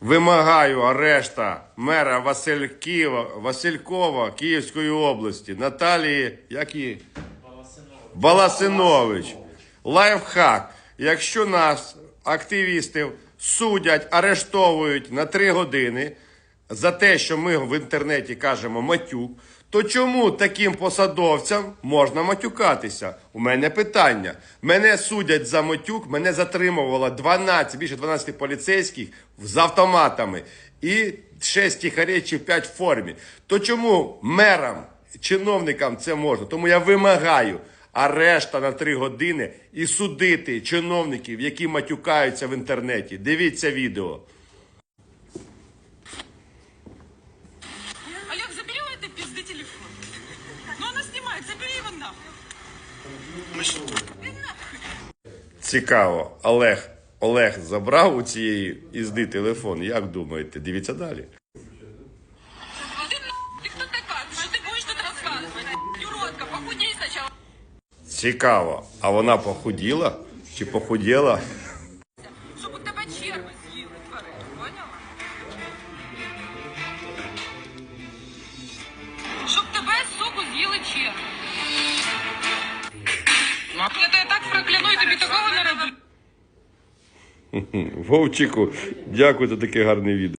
Вимагаю арешта мера Василькова, Василькова Київської області Наталії як її? Баласинович. Лайфхак. Якщо нас, активістів, судять, арештовують на три години за те, що ми в інтернеті кажемо матюк, то чому таким посадовцям можна матюкатися? У мене питання. Мене судять за матюк, мене затримувало 12, більше 12 поліцейських з автоматами і 6 тихарей чи 5 в формі. То чому мерам, чиновникам це можна? Тому я вимагаю арешта на 3 години і судити чиновників, які матюкаються в інтернеті. Дивіться відео. Олег, забери у этой пизды телефон. Ну она снимает, забери его нахуй. Цікаво, Олег, Олег забрав у цієї ізди телефон. Як думаєте? Дивіться далі. Ты, нахуй, ты кто такая? Что ты будешь тут рассказывать? Юродка, похудей сначала. Цікаво, а вона похуділа чи похуділа? Щоб у тебе черви з'їли тварини, поняла? З'їли черви. Я так прокляну і тобі такого не роблю. Вовчику, дякую за таке гарне відео.